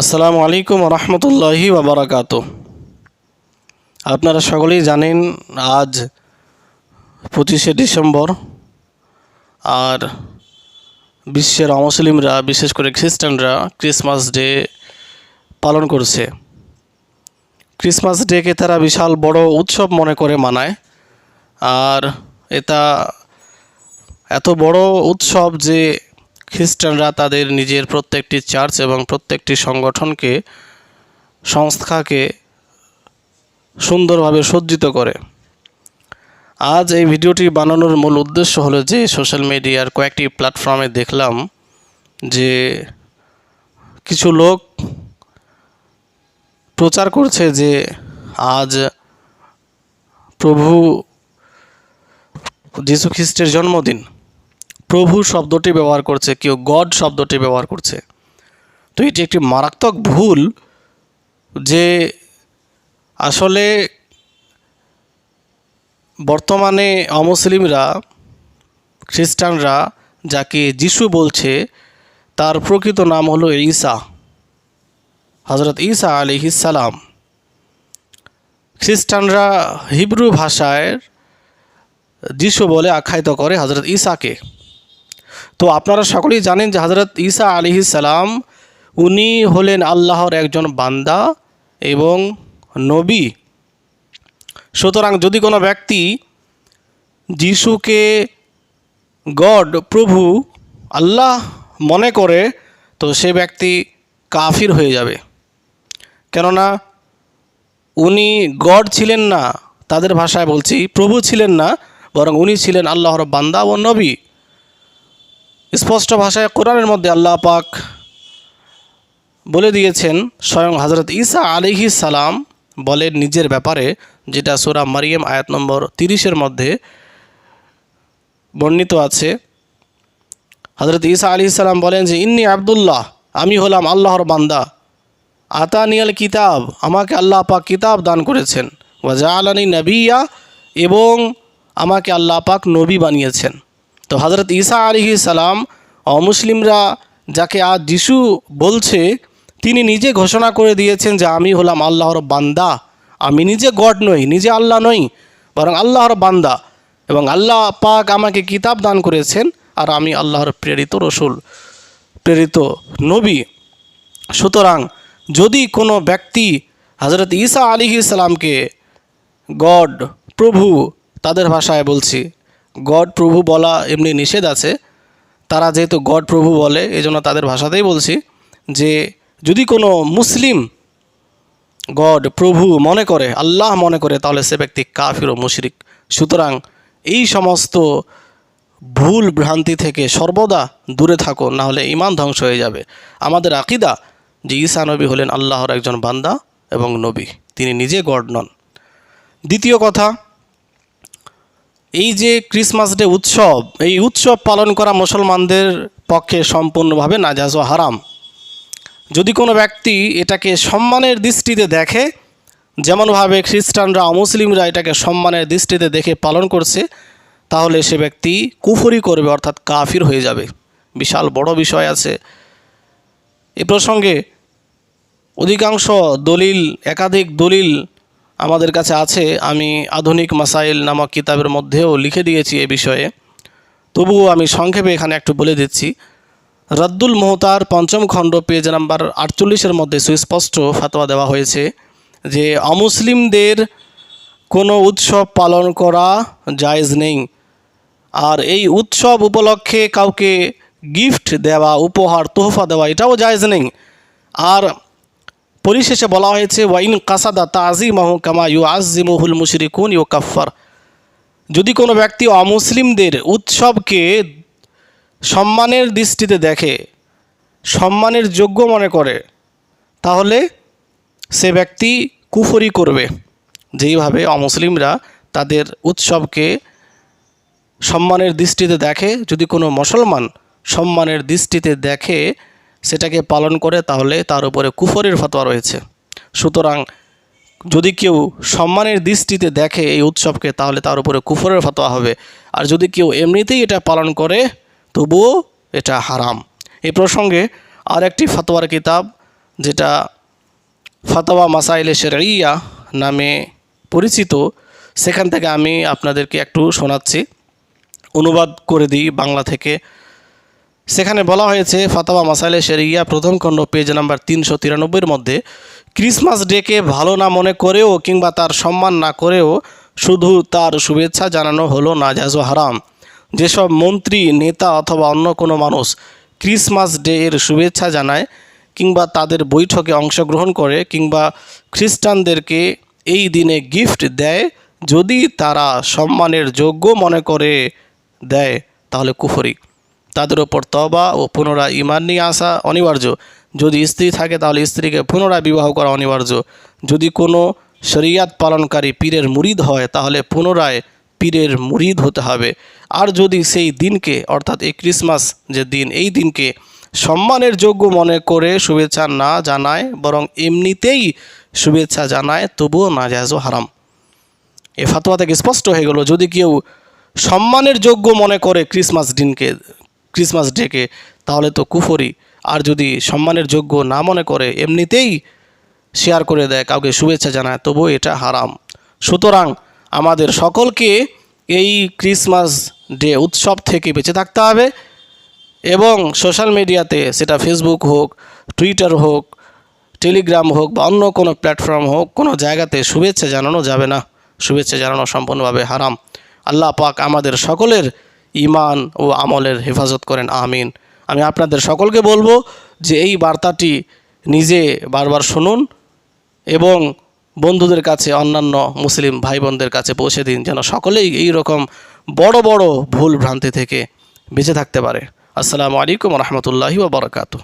আসসালামু আলাইকুম রহমতুল্লাহি বাবরাকাত আপনারা সকলেই জানেন আজ পঁচিশে ডিসেম্বর আর বিশ্বের অমুসলিমরা, বিশেষ করে খ্রিস্টানরা ক্রিসমাস ডে পালন করছে। ক্রিসমাস ডেকে তারা বিশাল বড় উৎসব মনে করে মানায়। আর এটা এত বড় উৎসব যে খ্রিস্টানরা তাদের নিজের প্রত্যেকটি চার্চ এবং প্রত্যেকটি সংগঠনকে, সংস্থাকে সুন্দরভাবে সজ্জিত করে। আজ এই ভিডিওটি বানানোর মূল উদ্দেশ্য হলো যে, সোশ্যাল মিডিয়ার কয়েকটি প্ল্যাটফর্মে দেখলাম যে কিছু লোক প্রচার করছে যে, আজ প্রভু যীশু খ্রিস্টের জন্মদিন। প্রভু শব্দটি ব্যবহার করছে, কেউ গড শব্দটি ব্যবহার করছে। তো এটি একটি মারাত্মক ভুল যে আসলে বর্তমানে অমুসলিমরা, খ্রিস্টানরা যাকে যিশু বলছে, তার প্রকৃত নাম হলো ঈসা হজরত ঈসা আলিহিসালাম খ্রিস্টানরা হিব্রু ভাষায় যিশু বলে আখ্যায়িত করে হজরত ঈসাকে। তো আপনারা সকলেই জানেন যে হজরত ঈসা আলি সালাম, উনি হলেন আল্লাহর একজন বান্দা এবং নবী। সুতরাং যদি কোনো ব্যক্তি যিশুকে গড, প্রভু, আল্লাহ মনে করে, তো সে ব্যক্তি কাফির হয়ে যাবে। কেননা উনি গড ছিলেন না, তাদের ভাষায় বলছি প্রভু ছিলেন না, বরং উনি ছিলেন আল্লাহর বান্দা ও নবী। স্পষ্ট ভাষায় কোরআনের মধ্যে আল্লাহ পাক বলে দিয়েছেন, স্বয়ং হজরত ঈসা আলিহি সালাম বলেন নিজের ব্যাপারে, যেটা সুরা মারিয়াম আয়াত নম্বর তিরিশের মধ্যে বর্ণিত আছে। হজরত ঈসা আলি সালাম বলেন যে, ইন্নি আবদুল্লাহ, আমি হলাম আল্লাহর বান্দা। আতানিয়াল কিতাব, আমাকে আল্লাহ পাক কিতাব দান করেছেন। ওয়াজা আলানি নবিয়া, এবং আমাকে আল্লাহ পাক নবী বানিয়েছেন। তো হজরত ঈসা আলিহি সালাম অমুসলিমরা যাকে আজ যিশু বলছে, তিনি নিজে ঘোষণা করে দিয়েছেন যে আমি হলাম আল্লাহর বান্দা। আমি নিজে গড নই, নিজে আল্লাহ নই, বরং আল্লাহর বান্দা। এবং আল্লাহ পাক আমাকে কিতাব দান করেছেন আর আমি আল্লাহর প্রেরিত রসুল, প্রেরিত নবী। সুতরাং যদি কোনো ব্যক্তি হজরত ঈসা আলিহি সালামকে গড, প্রভু তাদের ভাষায় বলছি গড প্রভু বলা এমনি নিষেধ আছে। তারা যেহেতু গড প্রভু বলে এই জন্য তাদের ভাষাতেই বলছি যে, যদি কোনো মুসলিম গড প্রভু মনে করে, আল্লাহ মনে করে, তাহলে সে ব্যক্তি কাফির ও মুশরিক। সুতরাং এই সমস্ত ভুল ভ্রান্তি থেকে সর্বদা দূরে থাকো, না হলে ইমান ধ্বংস হয়ে যাবে। আমাদের আকিদা যে ঈসা নবী হলেন আল্লাহর একজন বান্দা এবং নবী। তিনি নিজে গড নন। দ্বিতীয় কথা এই যে ক্রিসমাস ডে উৎসব, এই উৎসব পালন করা মুসলমানদের পক্ষে সম্পূর্ণভাবে নাজাজ ও হারাম। যদি কোনো ব্যক্তি এটাকে সম্মানের দৃষ্টিতে দেখে, যেমনভাবে খ্রিস্টানরা, মুসলিমরা এটাকে সম্মানের দৃষ্টিতে দেখে পালন করছে, তাহলে সে ব্যক্তি কুফরি করবে, অর্থাৎ কাফির হয়ে যাবে। বিশাল বড় বিষয় আছে। এ প্রসঙ্গে অধিকাংশ দলিল, একাধিক দলিল আমাদের কাছে আছে, আমি আধুনিক মাসাইল নামক কিতাবের মধ্যেও লিখে দিয়েছি এ বিষয়ে। তবুও আমি সংক্ষেপে এখানে একটু বলে দিচ্ছি। রদ্দুল মোহতার পঞ্চম খণ্ড, পেজ নাম্বার আটচল্লিশের মধ্যে সুস্পষ্ট ফাতোয়া দেওয়া হয়েছে যে, অমুসলিমদের কোনো উৎসব পালন করা জায়েজ নেই। আর এই উৎসব উপলক্ষে কাউকে গিফট দেওয়া, উপহার, তোহফা দেওয়া, এটাও জায়েজ নেই। আর পরিশেষে বলা হয়েছে, ওয়াইন কাসাদা তাজিমাহ কামা ইউ আজিমহুল মুশরিকুন ইউ কাফার যদি কোনো ব্যক্তি অমুসলিমদের উৎসবকে সম্মানের দৃষ্টিতে দেখে, সম্মানের যোগ্য মনে করে, তাহলে সে ব্যক্তি কুফরি করবে। যেইভাবে অমুসলিমরা তাদের উৎসবকে সম্মানের দৃষ্টিতে দেখে, যদি কোনো মুসলমান সম্মানের দৃষ্টিতে দেখে সেটাকে পালন করে তাহলে তার উপরে কুফরের ফতোয়া রয়েছে। সুতরাং যদি কেউ সম্মানের দৃষ্টিতে দেখে এই উৎসবকে, তাহলে তার উপরে কুফরের ফতোয়া হবে। আর যদি কেউ এমনিতেই এটা পালন করে, তবুও এটা হারাম। এ প্রসঙ্গে আর একটি ফতোয়ার কিতাব, যেটা ফাতাওয়া মাসাইলে শেরিয়া নামে পরিচিত, সেখান থেকে আমি আপনাদেরকে একটু শোনাচ্ছি। অনুবাদ করে দিই বাংলা থেকে। সেখানে বলা হয়েছে ফাতাওয়া মাসাইলে শেরিয়া প্রথম খণ্ড পেজ নাম্বার তিনশো তিরানব্বইয়ের মধ্যে, ক্রিসমাস ডেকে ভালো না মনে করেও কিংবা তার সম্মান না করেও শুধু তার শুভেচ্ছা জানানো হলো নাজাজ হারাম। যেসব মন্ত্রী, নেতা অথবা অন্য কোনো মানুষ ক্রিসমাস ডে এর শুভেচ্ছা জানায় কিংবা তাদের বৈঠকে অংশগ্রহণ করে কিংবা খ্রিস্টানদেরকে এই দিনে গিফট দেয়, যদি তারা সম্মানের যোগ্য মনে করে দেয়, তাহলে কুফরি। তাদের ওপর তবা ও পুনরায় ইমান নিয়ে আসা অনিবার্য। যদি স্ত্রী থাকে, তাহলে স্ত্রীকে পুনরায় বিবাহ করা অনিবার্য। যদি কোনো শরিয়াত পালনকারী পীরের মুরিদ হয়, তাহলে পুনরায় পীরের মুরিদ হতে হবে। আর যদি সেই দিনকে, অর্থাৎ এই ক্রিসমাস যে দিন, এই দিনকে সম্মানের যোগ্য মনে করে শুভেচ্ছা না জানায়, বরং এমনিতেই শুভেচ্ছা জানায়, তবুও না ও হারাম। এ ফাতোয়া থেকে স্পষ্ট হয়ে গেল, যদি কেউ সম্মানের যোগ্য মনে করে ক্রিসমাস দিনকে ক্রিসমাস ডেকে, তাহলে তো কুফরি। আর যদি সম্মানের যোগ্য না মনে করে, এমনিতেই শেয়ার করে দেয় কাউকে শুভেচ্ছা জানায়, তবুও এটা হারাম। সুতরাং আমাদের সকলকে এই ক্রিসমাস ডে উৎসব থেকে বেঁচে থাকতে হবে এবং সোশ্যাল মিডিয়াতে, সেটা ফেসবুক হোক, টুইটার হোক, টেলিগ্রাম হোক বা অন্য কোনো প্ল্যাটফর্ম হোক, কোনো জায়গাতে শুভেচ্ছা জানানো যাবে না। শুভেচ্ছা জানানো সম্পূর্ণভাবে হারাম। আল্লাহ পাক আমাদের সকলের ইমান ও আমলের হেফাজত করেন, আমিন। আমি আপনাদের সকলকে বলব যে এই বার্তাটি নিজে বারবার শুনুন এবং বন্ধুদের কাছে, অন্যান্য মুসলিম ভাই বোনদের কাছে পৌঁছে দিন, যেন সকলেই এই রকম বড় বড় ভুল ভ্রান্তি থেকে বেঁচে থাকতে পারে। আসসালামু আলাইকুম রহমতুল্লাহি ওবরাকাতু